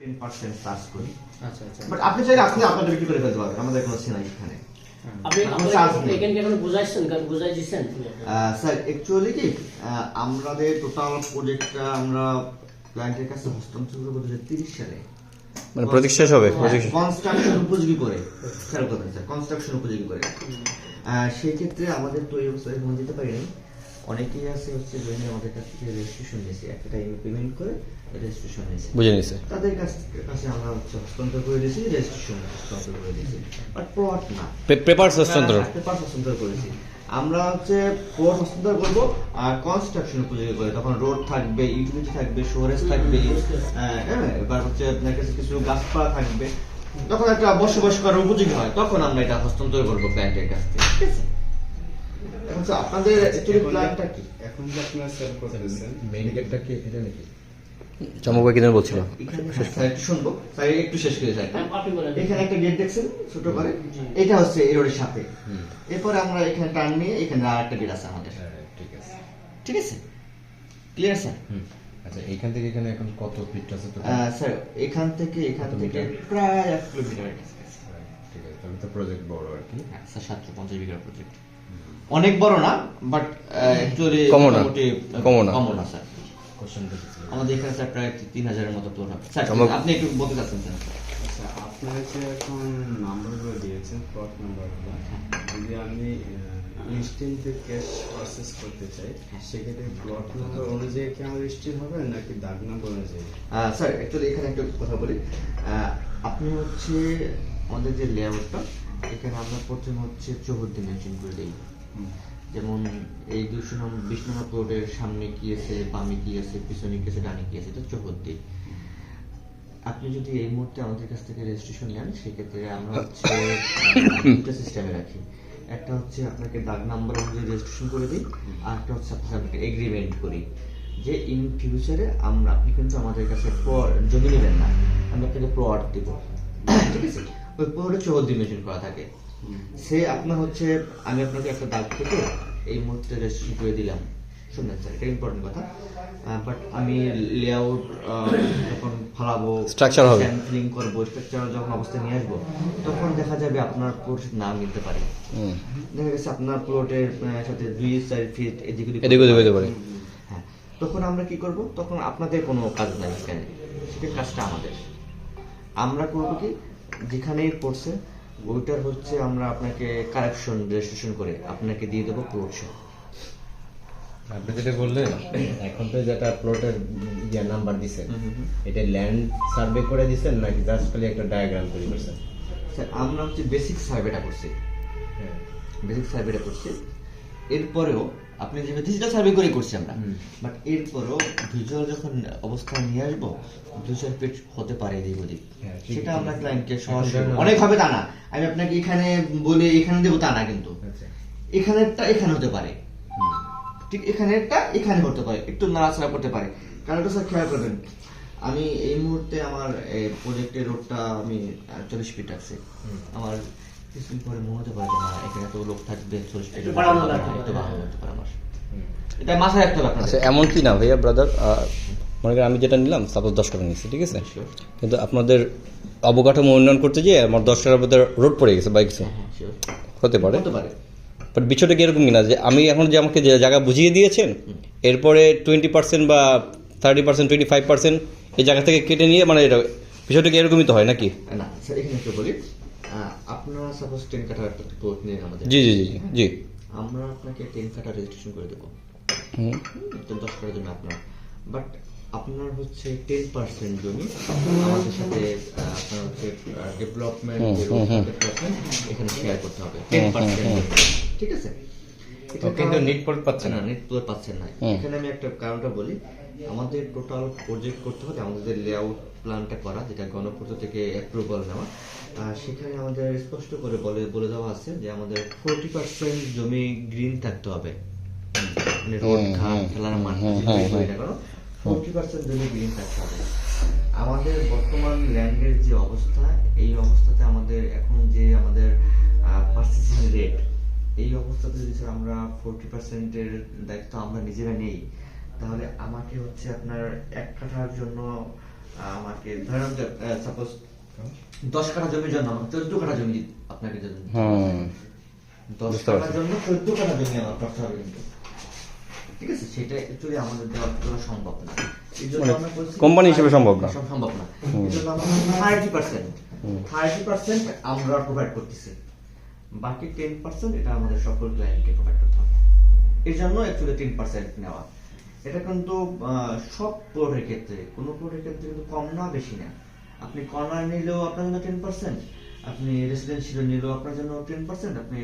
Ten percent charge করি। আচ্ছা আচ্ছা। বাট আপনি চাইলে আপনি আপনাদের বিক্রি করে ফেলতে পারবেন আমাদের কোনো সিনাই এখানে। আমরা আপনারা charge নেই। এখানে কি এখন বুঝাইছেন বুঝাই দিচ্ছেন আহ, স্যার অ্যাকচুয়ালি কি আমাদের টোটাল প্রজেক্টটা আমরা ক্লায়েন্টের কাছে হস্তান্তর করব দু তিরিশ সালে। মানে প্রজেক্ট শেষ হবে? কনস্ট্রাকশন উপযোগী করে। স্যার কনস্ট্রাকশন উপযোগী করে। সেই ক্ষেত্রে আমাদের তো অবস্থায় এখন যেতে পারি নাই অনেকেই আছে হচ্ছে আমাদের কাছ থেকে রেজিস্ট্রেশন নিয়েছে একটা টাইমে পেমেন্ট করে রেজিস্ট্রেশন নিয়েছে। বুঝে নিছে তাদের কাছ কাছে আমরা হচ্ছে হস্তান্তর করে দিয়েছি রেজিস্ট্রেশন হস্তান্তর করে দিয়েছি। বাট প্লট না। পেপার হস্তান্তর। পেপার হস্তান্তর করেছি। আমরা হচ্ছে প্লট হস্তান্তর করব আর কনস্ট্রাকশন উপযোগী করে। তখন রোড থাকবে ইউটিলিটি থাকবে স্টোরেজ থাকবে হ্যাঁ এবার হচ্ছে আপনার কাছে কিছু গাছপালা থাকবে। তখন একটা বসবাস করার উপযোগী হয় তখন আমরা এটা হস্তান্তর করব ক্লায়েন্টের কাছ থেকে। ঠিক আছে? এখন স্যার, আপনাদের অ্যাকচুয়ালি প্ল্যানটা কি? এখন যে আপনারা সেল করতেছেন মেইন গেটটা কি এটা নাকি? কিনা বলছিল। একটু শুনব। স্যার একটু শেষ করে যাই এখানে একটা গেট দেখছেন ছোট করে? এটা হচ্ছে এই রোডের সাথে এরপরে আমরা এখানে টার্ন নিয়ে এখানে আর একটা গেট আছে আমাদের। হ্যাঁ ঠিক আছে। ঠিক আছে? ক্লিয়ার স্যার আচ্ছা এইখান থেকে এখানে এখন কত ফিট আছে তো স্যার এখান থেকে এখান থেকে প্রায় এক কিলোমিটার ঠিক আছে তাহলে তো প্রজেক্ট বড় আর কি। হ্যাঁ, স্যার সাতশো পঞ্চাশ বিঘার প্রজেক্ট অনেক বড় না বাট অ্যাকচুয়ালি মোটামুটি কমও না। কমও না স্যার? আমাদের এখানে স্যার প্রায় তিন হাজারের মতো প্লট হবে। স্যার আপনি একটু বলতে চাচ্ছেন স্যার। আচ্ছা আপনারা যে এখন নাম্বারগুলো দিয়েছেন প্লট নাম্বারগুলো যদি আমি ইনস্ট্যান্টে ক্যাশ প্রসেস করতে চাই সেক্ষেত্রে প্লট নাম্বার অনুযায়ী কি আমার রেজিস্ট্রি হবে নাকি দাগ নাম্বার অনুযায়ী? স্যার অ্যাকচুয়ালি এখানে একটা কথা বলি। আহ, আপনি হচ্ছে আমাদের যে লেআউটটা এখানে আমরা প্রথমে হচ্ছে চৌহদ্দি মেনশন করে দিই। যেমন এই দুশো নম্বর বিশ নম্বর প্লটের সামনে কি আছে, বামে কি আছে, পিছনে কি আছে, ডানে কি আছে, এটা চৌহদ্দি আপনি যদি এই মুহূর্তে আমাদের কাছ থেকে রেজিস্ট্রেশন নেন, সেক্ষেত্রে আমরা হচ্ছে দুটো সিস্টেমে রাখি। একটা হচ্ছে আপনাকে দাগ নাম্বার অনুযায়ী রেজিস্ট্রেশন করে দিই, আর একটা হচ্ছে আপনাকে এগ্রিমেন্ট করি যে ইন ফিউচারে আমরা, আপনি কিন্তু আমাদের কাছে জমি নেবেন না, আমরা আপনাকে প্লট দেবো। ঠিক আছে? ওই প্লটে চৌহদ্দি মেনশন করা থাকে। সে আপনার হচ্ছে আমি আপনাকে একটা দাগ থেকে এই মুহূর্তে রেজিস্ট্রেশন করে দিলাম। শুনলেন স্যার এটা ইম্পর্টেন্ট কথা। বাট আমি লেআউট যখন ফালাবো Structure হবে। স্যাম্পলিং করব স্ট্রাকচার যখন নিয়ে আসব তখন দেখা যাবে আপনার প্লটের নাম নিতে পারে। দেখা গেছে আপনার প্লটের সাথে দুই চার ফিট এদিক পারে। হ্যাঁ তখন আমরা কি করব? তখন আপনাদের কোনো কাজ নাই এখানে। সেটা কাজটা আমাদের। আমরা করব কি? যেখানেই পড়ছে ওইটার হচ্ছে আমরা আপনাকে কারেকশন রেজিস্ট্রেশন করে আপনাকে দিয়ে দেবো প্লট সহ। আপনি যেটা বললেন এখন তো যেটা প্লটের ইয়ে নাম্বার দিছেন এটা ল্যান্ড সার্ভে করে দিছেন নাকি জাস্ট খালি একটা ডায়াগ্রাম তৈরি করছেন? স্যার আমরা হচ্ছে বেসিক সার্ভেটা করছি। হ্যাঁ। বেসিক সার্ভেটা করছি। এরপরেও আপনি যে ডিজিটাল সার্ভে করে করছি আমরা বাট এরপরেও ভিজুয়াল যখন অবস্থায় নিয়ে আসব চার ফিট হতে পারে এদিক ওদিক। হ্যাঁ, সেটা। আমরা ক্লায়েন্টকে এখন যেন- অনেক ভাবে তা না। আমি আপনাকে এখানে বলে এখানে দেবো তা না কিন্তু। আচ্ছা। এখানেরটা এখানে হতে পারে। ঠিক এখানেরটা এখানে হতে পারে। একটু নাড়াচাড়া করতে পারে। কারণ এটা স্যার খেয়াল করবেন আমি এই মুহূর্তে আমার প্রজেক্টের রোডটা আমি চল্লিশ ফিট আছে। আমার কিছুদিন পরে মনে হতে পারে যে না এখানে তো লোক থাকবে চল্লিশ একটু বাড়ানো পারে আমার এটা মাথায় রাখতে হবে আচ্ছা এমন কি না ভাইয়া ব্রাদার মনে করেন আমি যেটা নিলাম সাপোজ দশ টাকা নিচ্ছি ঠিক আছে? কিন্তু আপনাদের অবকাঠামো উন্নয়ন করতে গিয়ে আমার দশ টাকার মধ্যে রোড পড়ে গেছে বাইক হ্যাঁ হতে পারে। হতে পারে। বাট বিষয়টা কি এরকম কিনা যে আমি এখন যে আমাকে যে জায়গা বুঝিয়ে দিয়েছেন এরপরে টোয়েন্টি পার্সেন্ট বা thirty percent twenty five percent এই জায়গা থেকে কেটে নিয়ে মানে এটা বিষয়টা কি এরকমই তো হয় নাকি? না স্যার এখানে একটু বলি। আপনারা সাপোজ টেন প্লট নিন আমাদের জি জি জি জি। জি আমরা আপনাকে টেন রেজিস্ট্রেশন করে দেবো। হুম। দশ কাঠার জমি আপনার। বাট আপনার হচ্ছে টেন পার্সেন্ট জমি আমাদের সাথে আপনার হচ্ছে ডেভেলপমেন্ট এখানে শেয়ার করতে হবে। টেন পার্সেন্ট ঠিক আছে? কিন্তু নেট না। না নেট প্লট পাচ্ছেন না। এখানে আমি একটা কারণটা বলি। আমাদের টোটাল প্রজেক্ট করতে হলে আমাদের লেআউট প্ল্যানটা করা যেটা গণপূর্ত থেকে অ্যাপ্রুভাল নেওয়া। সেখানে আমাদের স্পষ্ট করে বলে বলে দেওয়া আছে যে আমাদের ফোরটি পার্সেন্ট জমি গ্রিন থাকতে হবে। মানে রোড ঘাট খেলার মাঠ ফোরটি পার্সেন্ট জমি গ্রিন থাকতে হবে। আমাদের বর্তমান ল্যান্ডের যে অবস্থা এই অবস্থাতে আমাদের এখন যে আমাদের পার্সেসিং রেট এই অবস্থাতে যদি আমরা ফোরটি পার্সেন্টের দায়িত্ব আমরা নিজেরা নেই তাহলে আমাকে হচ্ছে আপনার এক কাঠার জন্য আমাকে ধরেন সাপোজ দশ কাঠা জমির জন্য আমাকে চোদ্দ কাঠা জমি আপনাকে জন্য দশ কাঠার জন্য চোদ্দ কাঠা জমি আমার করতে হবে কিন্তু ঠিক আছে? সেটা অ্যাকচুয়ালি আমাদের দেওয়া সম্ভব না। জন্য মানে আমরা হিসেবে সম্ভব না। সম্ভব না। আমরা থার্টি পার্সেন্ট থার্টি পার্সেন্ট আমরা প্রোভাইড করতেছি। বাকি টেন পার্সেন্ট এটা আমাদের সকল ক্লায়েন্টকে প্রোভাইড করতে হবে। এর জন্য অ্যাকচুয়ালি টেন পার্সেন্ট নেওয়া। এটা কিন্তু সব প্লটের ক্ষেত্রে, কোনো প্লটের ক্ষেত্রে কিন্তু কম না, বেশি না। আপনি কর্নার নিলেও আপনার জন্য টেন পার্সেন্ট আপনি রেসিডেন্সিয়াল নিলেও আপনার জন্য টেন পার্সেন্ট আপনি